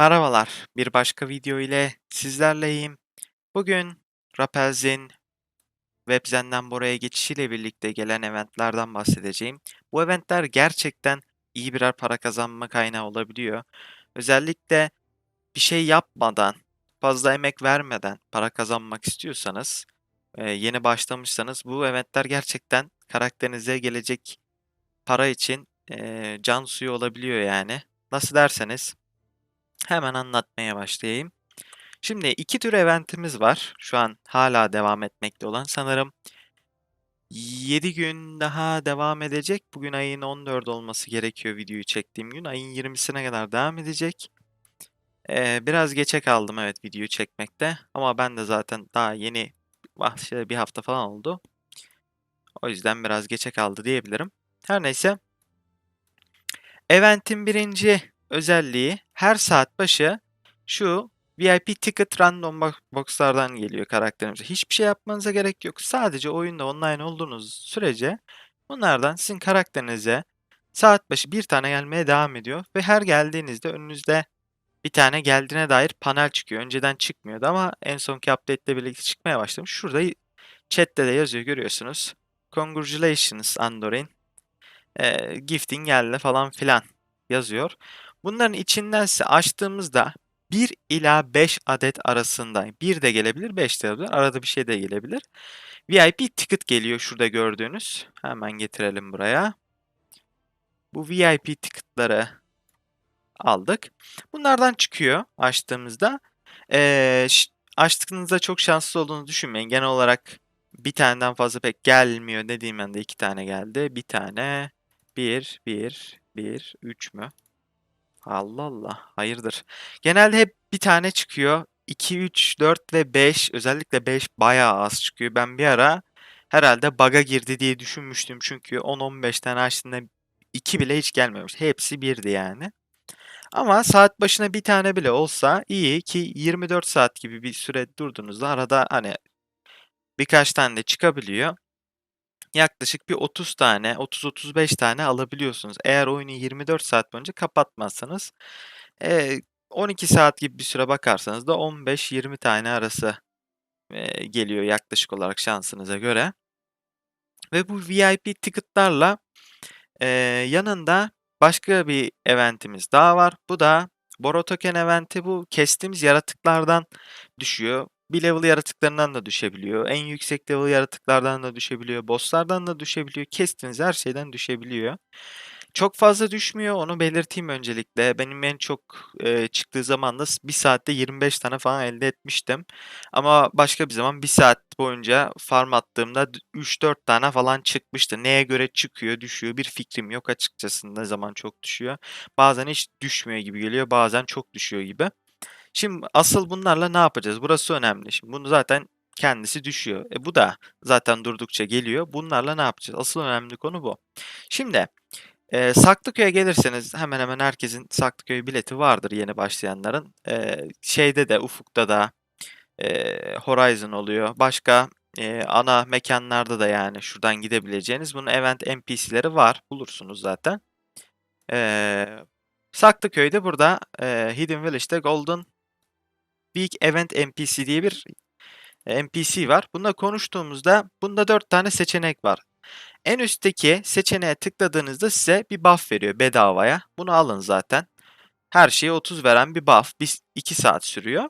Merhabalar, bir başka video ile sizlerleyim. Bugün Rapelz'in Webzen'den buraya geçişiyle birlikte gelen eventlerden bahsedeceğim. Bu eventler gerçekten iyi birer para kazanma kaynağı olabiliyor. Özellikle bir şey yapmadan, fazla emek vermeden para kazanmak istiyorsanız, e, yeni başlamışsanız bu eventler gerçekten karakterinize gelecek para için e, can suyu olabiliyor yani. Nasıl derseniz Hemen anlatmaya başlayayım. Şimdi iki tür eventimiz var. Şu an hala devam etmekte olan. Sanırım 7 gün daha devam edecek. Bugün ayın 14 olması gerekiyor videoyu çektiğim gün. Ayın 20'sine kadar devam edecek. Ee, biraz geçe kaldım evet videoyu çekmekte. Ama ben de zaten daha yeni başladı bir hafta falan oldu. O yüzden biraz geçe kaldı diyebilirim. Her neyse. Eventin birinci özelliği her saat başı şu VIP ticket random bo- box'lardan geliyor karakterimize. Hiçbir şey yapmanıza gerek yok. Sadece oyunda online olduğunuz sürece bunlardan sizin karakterinize saat başı bir tane gelmeye devam ediyor. Ve her geldiğinizde önünüzde bir tane geldiğine dair panel çıkıyor. Önceden çıkmıyordu ama en sonki update ile birlikte çıkmaya başlamış. Şurada chatte de yazıyor görüyorsunuz. Congratulations Andorin. Ee, gifting geldi falan filan yazıyor. Bunların içinden ise açtığımızda 1 ila 5 adet arasında 1 de gelebilir 5 de gelebilir. Arada bir şey de gelebilir. VIP ticket geliyor şurada gördüğünüz. Hemen getirelim buraya. Bu VIP ticketları aldık. Bunlardan çıkıyor açtığımızda. Ee, açtığınızda çok şanslı olduğunu düşünmeyin. Genel olarak bir taneden fazla pek gelmiyor. Dediğim anda iki tane geldi. Bir tane, bir, bir, bir, üç mü? Allah Allah. Hayırdır. Genelde hep bir tane çıkıyor. 2, 3, 4 ve 5. Özellikle 5 bayağı az çıkıyor. Ben bir ara herhalde bug'a girdi diye düşünmüştüm. Çünkü 10-15 tane açtığında 2 bile hiç gelmemiş. Hepsi birdi yani. Ama saat başına bir tane bile olsa iyi ki 24 saat gibi bir süre durduğunuzda arada hani birkaç tane de çıkabiliyor yaklaşık bir 30 tane, 30-35 tane alabiliyorsunuz. Eğer oyunu 24 saat boyunca kapatmazsanız. Eee, 12 saat gibi bir süre bakarsanız da 15-20 tane arası geliyor yaklaşık olarak şansınıza göre. Ve bu VIP ticket'larla yanında başka bir eventimiz daha var. Bu da Boro Token eventi. Bu kestiğimiz yaratıklardan düşüyor. Bir level yaratıklarından da düşebiliyor. En yüksek level yaratıklardan da düşebiliyor. Bosslardan da düşebiliyor. Kestiğiniz her şeyden düşebiliyor. Çok fazla düşmüyor onu belirteyim öncelikle. Benim en çok e, çıktığı zaman da 1 saatte 25 tane falan elde etmiştim. Ama başka bir zaman 1 saat boyunca farm attığımda 3-4 tane falan çıkmıştı. Neye göre çıkıyor, düşüyor bir fikrim yok açıkçası ne zaman çok düşüyor. Bazen hiç düşmüyor gibi geliyor, bazen çok düşüyor gibi. Şimdi asıl bunlarla ne yapacağız? Burası önemli. Şimdi bunu zaten kendisi düşüyor. E bu da zaten durdukça geliyor. Bunlarla ne yapacağız? Asıl önemli konu bu. Şimdi e, Saklıköy'e gelirseniz hemen hemen herkesin Saklıköy bileti vardır yeni başlayanların. E, şeyde de Ufuk'ta da e, Horizon oluyor. Başka e, ana mekanlarda da yani şuradan gidebileceğiniz bunun event NPC'leri var. Bulursunuz zaten. E, Saklıköy'de burada e, Hidden Village'de Golden Week Event NPC diye bir NPC var. Bunda konuştuğumuzda bunda 4 tane seçenek var. En üstteki seçeneğe tıkladığınızda size bir buff veriyor bedavaya. Bunu alın zaten. Her şeye 30 veren bir buff. 2 saat sürüyor.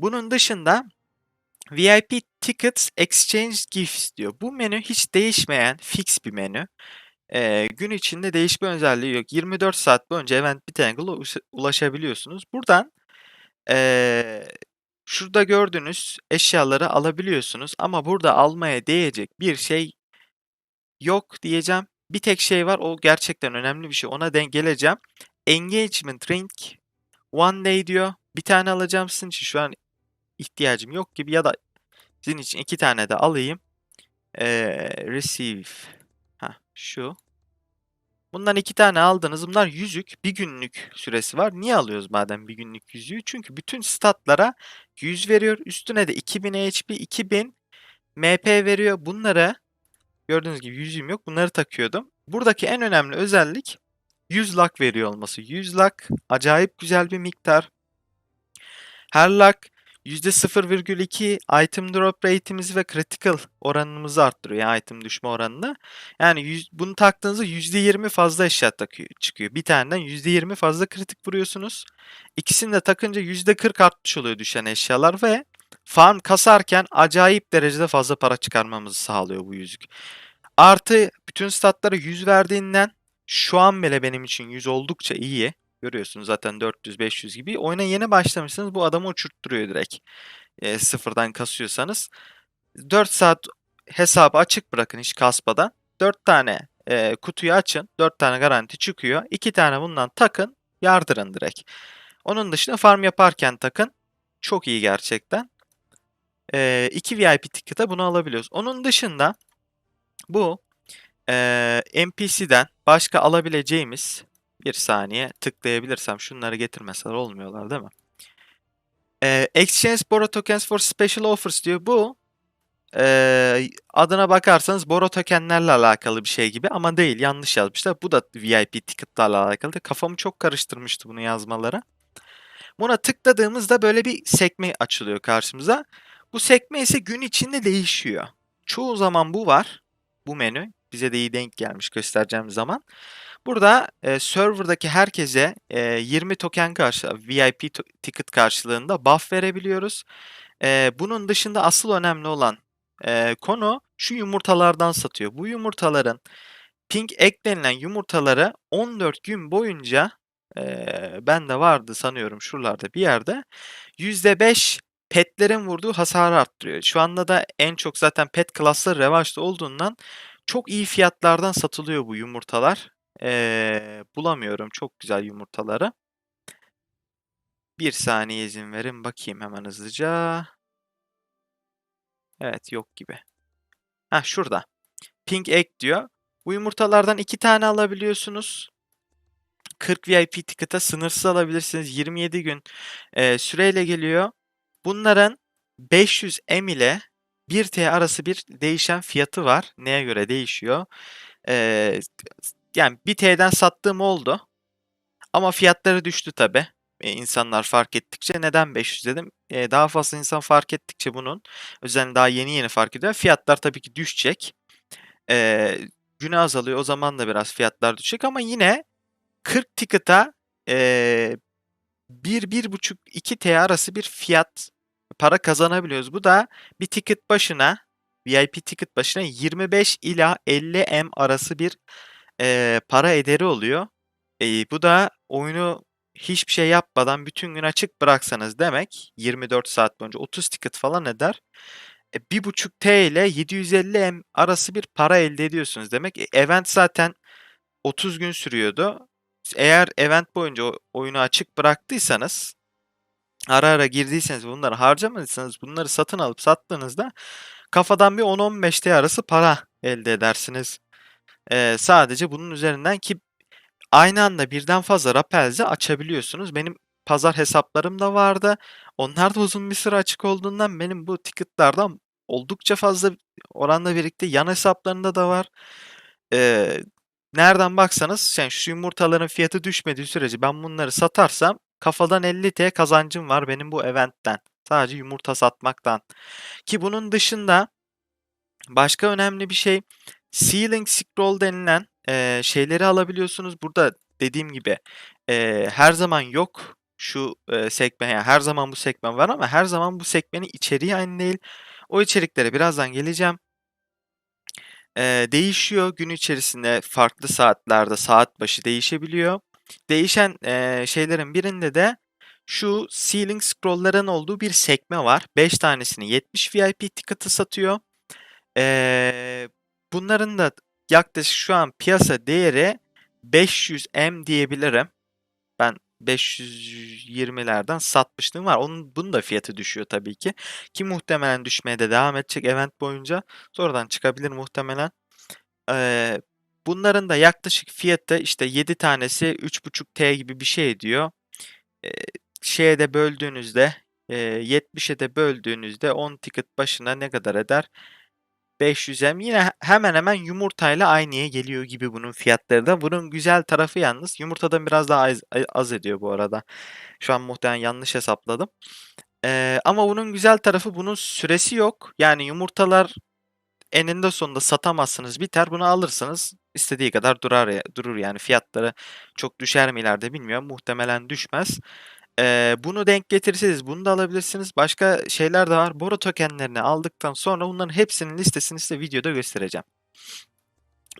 Bunun dışında VIP Tickets Exchange Gifts diyor. Bu menü hiç değişmeyen fix bir menü. Ee, gün içinde değişme özelliği yok. 24 saat boyunca event bitene ulaşabiliyorsunuz. Buradan ee, şurada gördüğünüz eşyaları alabiliyorsunuz ama burada almaya değecek bir şey yok diyeceğim. Bir tek şey var o gerçekten önemli bir şey. Ona denk geleceğim. Engagement Ring One Day diyor. Bir tane alacağım sizin için şu an ihtiyacım yok gibi ya da sizin için iki tane de alayım. Ee, receive. Ha şu. Bundan iki tane aldınız. Bunlar yüzük. Bir günlük süresi var. Niye alıyoruz madem bir günlük yüzüğü? Çünkü bütün statlara 100 veriyor. Üstüne de 2000 HP, 2000 MP veriyor. Bunları gördüğünüz gibi yüzüğüm yok. Bunları takıyordum. Buradaki en önemli özellik 100 luck veriyor olması. 100 luck acayip güzel bir miktar. Her luck %0,2 item drop rate'imizi ve critical oranımızı arttırıyor. Yani item düşme oranını. Yani yüz, bunu taktığınızda %20 fazla eşya takıyor, çıkıyor. Bir taneden %20 fazla kritik vuruyorsunuz. İkisini de takınca %40 artmış oluyor düşen eşyalar ve farm kasarken acayip derecede fazla para çıkarmamızı sağlıyor bu yüzük. Artı bütün statlara 100 verdiğinden şu an bile benim için 100 oldukça iyi. Görüyorsunuz zaten 400-500 gibi. Oyuna yeni başlamışsınız bu adamı uçurtturuyor direkt. E, sıfırdan kasıyorsanız. 4 saat hesabı açık bırakın hiç kasmadan. 4 tane e, kutuyu açın. 4 tane garanti çıkıyor. 2 tane bundan takın. Yardırın direkt. Onun dışında farm yaparken takın. Çok iyi gerçekten. 2 VIP ticket'a bunu alabiliyoruz. Onun dışında bu e, NPC'den başka alabileceğimiz bir saniye tıklayabilirsem şunları getirmeseler olmuyorlar değil mi? Ee, Exchange Borrow Tokens for Special Offers diyor. Bu e, adına bakarsanız Borrow tokenlerle alakalı bir şey gibi ama değil yanlış yazmışlar. Bu da VIP ticketlarla alakalı. Kafamı çok karıştırmıştı bunu yazmaları. Buna tıkladığımızda böyle bir sekme açılıyor karşımıza. Bu sekme ise gün içinde değişiyor. Çoğu zaman bu var. Bu menü. Bize de iyi denk gelmiş göstereceğim zaman. Burada e, serverdaki herkese e, 20 token karşı VIP to- ticket karşılığında buff verebiliyoruz. E, bunun dışında asıl önemli olan e, konu şu yumurtalardan satıyor. Bu yumurtaların pink egg denilen yumurtaları 14 gün boyunca e, ben de vardı sanıyorum şuralarda bir yerde %5 petlerin vurduğu hasarı arttırıyor. Şu anda da en çok zaten pet klasları revaçta olduğundan çok iyi fiyatlardan satılıyor bu yumurtalar. Ee, bulamıyorum çok güzel yumurtaları. Bir saniye izin verin bakayım hemen hızlıca. Evet yok gibi. Ha şurada. Pink egg diyor. Bu yumurtalardan iki tane alabiliyorsunuz. 40 VIP ticket'a sınırsız alabilirsiniz. 27 gün e, süreyle geliyor. Bunların 500 M ile 1 T arası bir değişen fiyatı var. Neye göre değişiyor? Ee, yani 1 T'den sattığım oldu. Ama fiyatları düştü tabi. Ee, insanlar fark ettikçe. Neden 500 dedim? Ee, daha fazla insan fark ettikçe bunun. Özellikle daha yeni yeni fark ediyor. Fiyatlar tabii ki düşecek. Ee, güne azalıyor. O zaman da biraz fiyatlar düşecek. Ama yine 40 ticket'a e, 1-1,5-2 T arası bir fiyat para kazanabiliyoruz. Bu da bir ticket başına VIP ticket başına 25 ila 50 M arası bir e, para ederi oluyor. E, bu da oyunu hiçbir şey yapmadan bütün gün açık bıraksanız demek 24 saat boyunca 30 ticket falan eder. E, 1.5 T ile 750 M arası bir para elde ediyorsunuz demek. E, event zaten 30 gün sürüyordu. Eğer event boyunca oyunu açık bıraktıysanız ara ara girdiyseniz bunları harcamadıysanız bunları satın alıp sattığınızda kafadan bir 10-15 T arası para elde edersiniz. Ee, sadece bunun üzerinden ki aynı anda birden fazla Rappel'zi açabiliyorsunuz. Benim pazar hesaplarım da vardı. Onlar da uzun bir süre açık olduğundan benim bu ticketlardan oldukça fazla oranda birlikte yan hesaplarında da var. Ee, nereden baksanız yani şu yumurtaların fiyatı düşmediği sürece ben bunları satarsam kafadan 50T kazancım var benim bu eventten. Sadece yumurta satmaktan. Ki bunun dışında başka önemli bir şey Ceiling Scroll denilen e, şeyleri alabiliyorsunuz. Burada dediğim gibi e, her zaman yok şu e, sekme. Yani her zaman bu sekme var ama her zaman bu sekmenin içeriği aynı değil. O içeriklere birazdan geleceğim. E, değişiyor gün içerisinde farklı saatlerde saat başı değişebiliyor. Değişen e, şeylerin birinde de şu ceiling scroll'ların olduğu bir sekme var. 5 tanesini 70 VIP ticket'ı satıyor. Ee, bunların da yaklaşık şu an piyasa değeri 500 M diyebilirim. Ben 520'lerden satmışlığım var. Onun bunun da fiyatı düşüyor tabii ki. Ki muhtemelen düşmeye de devam edecek event boyunca. Sonradan çıkabilir muhtemelen. Ee, bunların da yaklaşık fiyatı işte 7 tanesi 3.5 T gibi bir şey ediyor. Ee, şeye de böldüğünüzde e, 70'e de böldüğünüzde 10 ticket başına ne kadar eder? 500M yine he- hemen hemen yumurtayla aynıya geliyor gibi bunun fiyatları da. Bunun güzel tarafı yalnız yumurtadan biraz daha az, az ediyor bu arada. Şu an muhtemelen yanlış hesapladım. Ee, ama bunun güzel tarafı bunun süresi yok. Yani yumurtalar eninde sonunda satamazsınız biter. Bunu alırsınız istediği kadar durar durur yani fiyatları çok düşer mi ileride bilmiyorum. Muhtemelen düşmez. Ee, bunu denk getirirseniz bunu da alabilirsiniz. Başka şeyler de var. Boro tokenlerini aldıktan sonra bunların hepsinin listesini size videoda göstereceğim.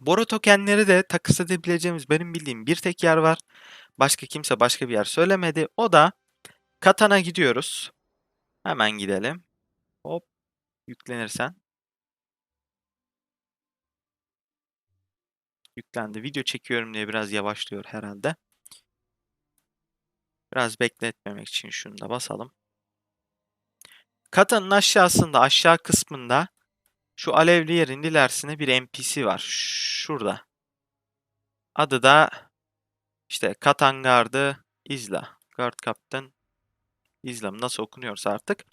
Boro tokenleri de takas edebileceğimiz benim bildiğim bir tek yer var. Başka kimse başka bir yer söylemedi. O da Katan'a gidiyoruz. Hemen gidelim. Hop yüklenirsen. Yüklendi. Video çekiyorum diye biraz yavaşlıyor herhalde. Biraz bekletmemek için şunu da basalım. Katanın aşağısında aşağı kısmında şu alevli yerin ilerisinde bir NPC var. Şurada. Adı da işte Katan Guard'ı izla. Guard Captain izlam nasıl okunuyorsa artık.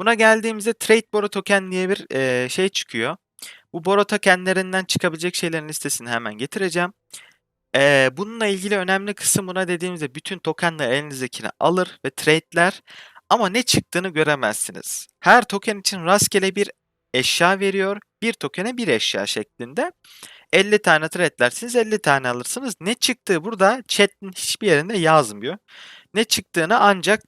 Buna geldiğimizde Trade Boro Token diye bir e, şey çıkıyor. Bu Boro tokenlerinden çıkabilecek şeylerin listesini hemen getireceğim. Ee, bununla ilgili önemli kısım buna dediğimizde bütün tokenleri elinizdekini alır ve trade'ler ama ne çıktığını göremezsiniz. Her token için rastgele bir eşya veriyor. Bir tokene bir eşya şeklinde. 50 tane trade'lersiniz 50 tane alırsınız. Ne çıktığı burada chat'in hiçbir yerinde yazmıyor. Ne çıktığını ancak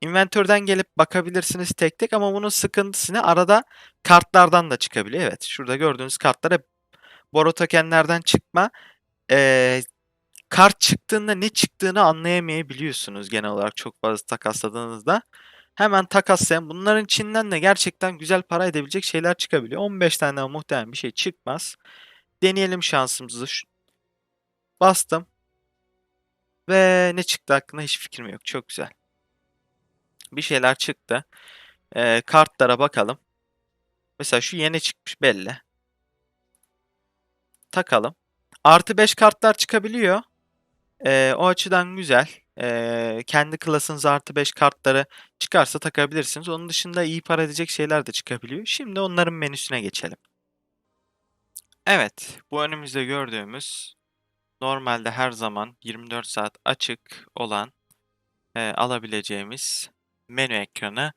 inventörden gelip bakabilirsiniz tek tek ama bunun sıkıntısı ne? Arada kartlardan da çıkabiliyor. Evet şurada gördüğünüz kartlar hep Boro tokenlerden çıkma. Ee, kart çıktığında ne çıktığını anlayamayabiliyorsunuz genel olarak çok fazla takasladığınızda. Hemen takaslayın. Bunların içinden de gerçekten güzel para edebilecek şeyler çıkabiliyor. 15 tane muhtemelen bir şey çıkmaz. Deneyelim şansımızı. Bastım. Ve ne çıktı hakkında hiç fikrim yok. Çok güzel. Bir şeyler çıktı. Ee, kartlara bakalım. Mesela şu yeni çıkmış belli. Takalım. Artı 5 kartlar çıkabiliyor. Ee, o açıdan güzel. Ee, kendi klasınız artı 5 kartları çıkarsa takabilirsiniz. Onun dışında iyi para edecek şeyler de çıkabiliyor. Şimdi onların menüsüne geçelim. Evet, bu önümüzde gördüğümüz normalde her zaman 24 saat açık olan e, alabileceğimiz menü ekranı.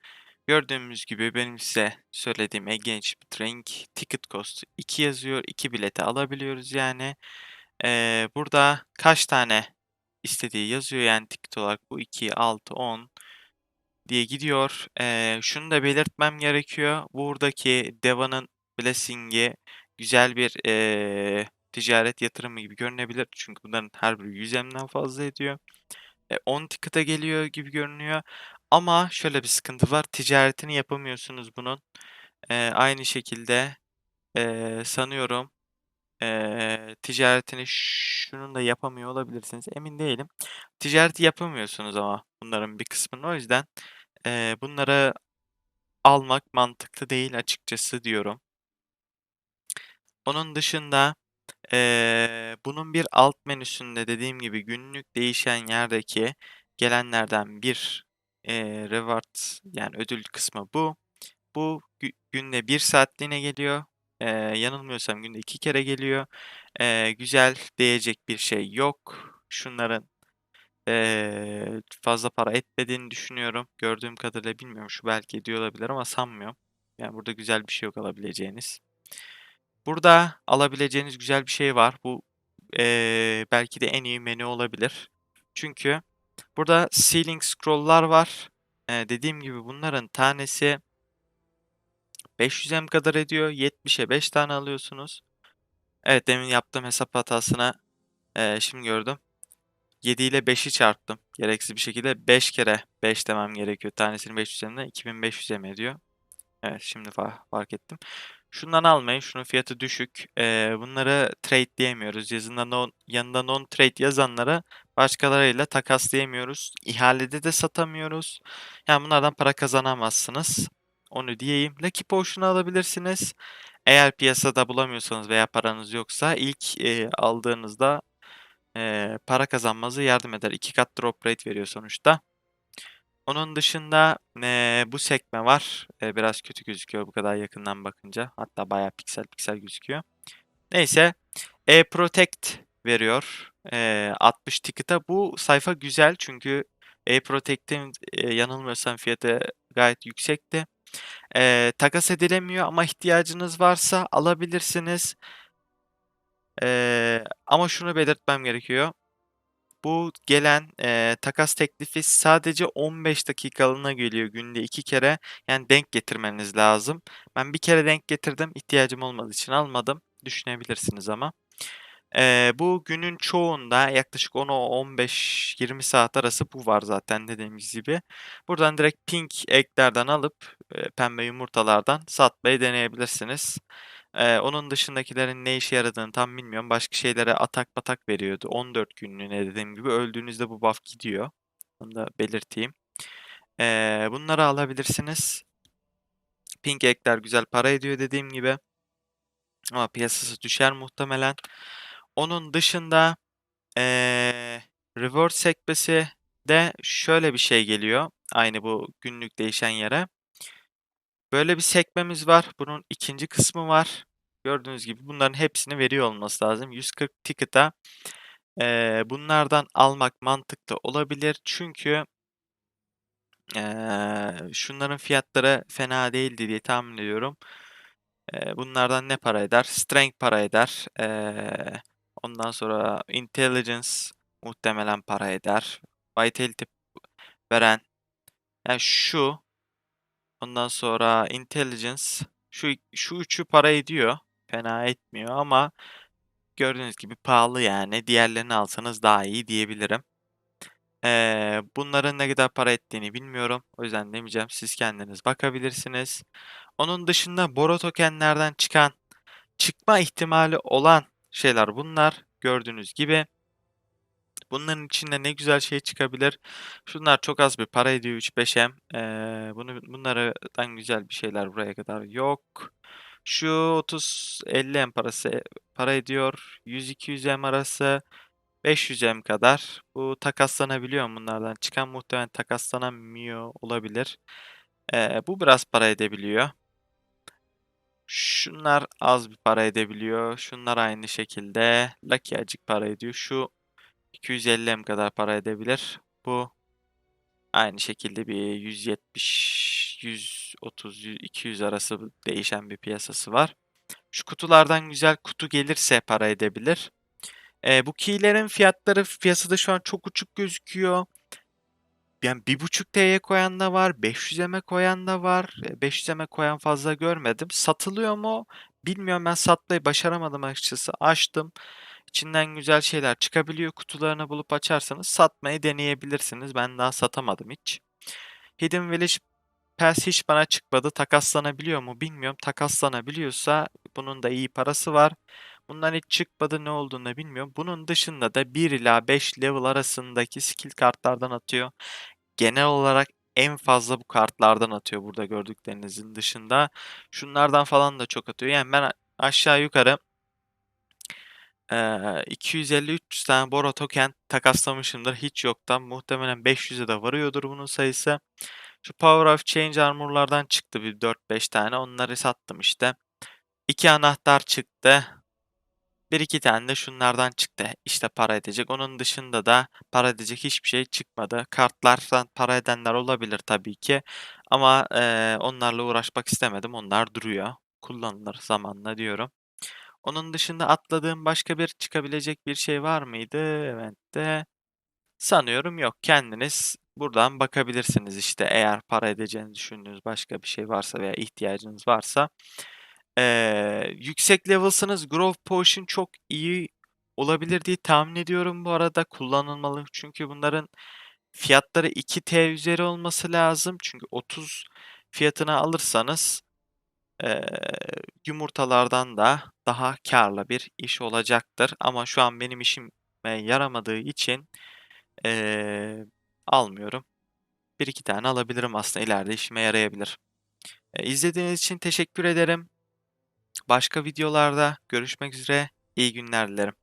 Gördüğümüz gibi benim size söylediğim Engagement Ring Ticket Cost 2 yazıyor. 2 bileti alabiliyoruz yani. Ee, burada kaç tane istediği yazıyor yani ticket olarak bu 2, 6, 10 diye gidiyor. Ee, şunu da belirtmem gerekiyor. Buradaki Deva'nın Blessing'i güzel bir ee, ticaret yatırımı gibi görünebilir. Çünkü bunların her biri 100 M'den fazla ediyor. E, 10 ticket'a geliyor gibi görünüyor. Ama şöyle bir sıkıntı var. Ticaretini yapamıyorsunuz bunun. E, aynı şekilde e, sanıyorum e, ticaretini şunun da yapamıyor olabilirsiniz. Emin değilim. Ticareti yapamıyorsunuz ama bunların bir kısmını. O yüzden e, bunları almak mantıklı değil açıkçası diyorum. Onun dışında e, bunun bir alt menüsünde dediğim gibi günlük değişen yerdeki gelenlerden bir e, reward yani ödül kısmı bu. Bu günde bir saatliğine geliyor. E, yanılmıyorsam günde iki kere geliyor. E, güzel değecek bir şey yok. Şunların e, fazla para etmediğini düşünüyorum. Gördüğüm kadarıyla bilmiyorum. Şu belki ediyor olabilir ama sanmıyorum. Yani burada güzel bir şey yok alabileceğiniz. Burada alabileceğiniz güzel bir şey var. Bu e, belki de en iyi menü olabilir. Çünkü burada ceiling scroll'lar var. E, dediğim gibi bunların tanesi 500 M kadar ediyor. 70'e 5 tane alıyorsunuz. Evet demin yaptığım hesap hatasına e, şimdi gördüm. 7 ile 5'i çarptım. Gereksiz bir şekilde 5 kere 5 demem gerekiyor. Tanesinin 500 M'den 2500 M ediyor. Evet şimdi fark ettim. Şundan almayın. Şunun fiyatı düşük. Ee, bunları trade diyemiyoruz. Yazında non, yanında non trade yazanlara başkalarıyla takaslayamıyoruz. İhalede de satamıyoruz. Yani bunlardan para kazanamazsınız. Onu diyeyim. Lucky Potion'u alabilirsiniz. Eğer piyasada bulamıyorsanız veya paranız yoksa ilk e, aldığınızda e, para kazanmanıza yardım eder. İki kat drop rate veriyor sonuçta. Onun dışında eee, bu sekme var. Eee, biraz kötü gözüküyor bu kadar yakından bakınca. Hatta bayağı piksel piksel gözüküyor. Neyse. E-Protect veriyor. Eee 60 ticket'a. Bu sayfa güzel çünkü E-Protect'in eee, yanılmıyorsam fiyatı gayet yüksekti. Eee, takas edilemiyor ama ihtiyacınız varsa alabilirsiniz. Eee, ama şunu belirtmem gerekiyor. Bu gelen eee, takas teklifi sadece 15 dakikalığına geliyor günde 2 kere. Yani denk getirmeniz lazım. Ben bir kere denk getirdim. ihtiyacım olmadığı için almadım. Düşünebilirsiniz ama. Eee, bu günün çoğunda yaklaşık 10-15-20 saat arası bu var zaten dediğimiz gibi. Buradan direkt pink eklerden alıp eee, pembe yumurtalardan satmayı deneyebilirsiniz. Eee, onun dışındakilerin ne işe yaradığını tam bilmiyorum. Başka şeylere atak batak veriyordu. 14 günlüğüne dediğim gibi öldüğünüzde bu buff gidiyor. Onu da belirteyim. Eee, bunları alabilirsiniz. Pink ekler güzel para ediyor dediğim gibi. Ama piyasası düşer muhtemelen. Onun dışında eee reward sekmesi de şöyle bir şey geliyor. Aynı bu günlük değişen yere. Böyle bir sekmemiz var. Bunun ikinci kısmı var. Gördüğünüz gibi bunların hepsini veriyor olması lazım. 140 ticket'a eee, bunlardan almak mantıklı olabilir. Çünkü eee, şunların fiyatları fena değildi diye tahmin ediyorum. Eee, bunlardan ne para eder? Strength para eder. Eee, ondan sonra Intelligence muhtemelen para eder. Vitality veren yani şu ondan sonra Intelligence şu şu üçü para ediyor. Fena etmiyor ama gördüğünüz gibi pahalı yani. Diğerlerini alsanız daha iyi diyebilirim. Eee, bunların ne kadar para ettiğini bilmiyorum. O yüzden demeyeceğim. Siz kendiniz bakabilirsiniz. Onun dışında Boro tokenlerden çıkan çıkma ihtimali olan şeyler bunlar. Gördüğünüz gibi. Bunların içinde ne güzel şey çıkabilir. Şunlar çok az bir para ediyor 3-5M. Eee, bunu bunlardan güzel bir şeyler buraya kadar yok. Şu 30-50M parası para ediyor. 100-200M arası 500M kadar. Bu takaslanabiliyor mu bunlardan? Çıkan muhtemelen takaslanamıyor olabilir. Eee, bu biraz para edebiliyor. Şunlar az bir para edebiliyor. Şunlar aynı şekilde. Lucky acık para ediyor. Şu 250M kadar para edebilir. Bu aynı şekilde bir 170, 130, 200 arası değişen bir piyasası var. Şu kutulardan güzel kutu gelirse para edebilir. Eee, bu key'lerin fiyatları piyasada şu an çok uçuk gözüküyor. Yani 1.5 TL'ye koyan da var, 500'e koyan da var. Eee, 500'e koyan fazla görmedim. Satılıyor mu bilmiyorum. Ben satmayı başaramadım açıkçası. Açtım. İçinden güzel şeyler çıkabiliyor. Kutularını bulup açarsanız satmayı deneyebilirsiniz. Ben daha satamadım hiç. Hidden Village Pass hiç bana çıkmadı. Takaslanabiliyor mu bilmiyorum. Takaslanabiliyorsa bunun da iyi parası var. Bundan hiç çıkmadı ne olduğunu bilmiyorum. Bunun dışında da 1 ila 5 level arasındaki skill kartlardan atıyor. Genel olarak en fazla bu kartlardan atıyor burada gördüklerinizin dışında. Şunlardan falan da çok atıyor. Yani ben aşağı yukarı eee 250-300 tane Bora token takaslamışımdır hiç yoktan. Muhtemelen 500'e de varıyordur bunun sayısı. Şu Power of Change armor'lardan çıktı bir 4-5 tane. Onları sattım işte. 2 anahtar çıktı. Bir iki tane de şunlardan çıktı. İşte para edecek. Onun dışında da para edecek hiçbir şey çıkmadı. Kartlardan para edenler olabilir tabii ki. Ama eee, onlarla uğraşmak istemedim. Onlar duruyor. Kullanılır zamanla diyorum. Onun dışında atladığım başka bir çıkabilecek bir şey var mıydı? Evet de sanıyorum yok. Kendiniz buradan bakabilirsiniz işte eğer para edeceğini düşündüğünüz başka bir şey varsa veya ihtiyacınız varsa. Eee, yüksek level'sanız Growth Potion çok iyi olabilir diye tahmin ediyorum bu arada. Kullanılmalı çünkü bunların fiyatları 2T üzeri olması lazım. Çünkü 30 fiyatına alırsanız eee, yumurtalardan da daha kârlı bir iş olacaktır. Ama şu an benim işime yaramadığı için eee, almıyorum. 1-2 tane alabilirim aslında ileride işime yarayabilir. Eee, izlediğiniz için teşekkür ederim. Başka videolarda görüşmek üzere. İyi günler dilerim.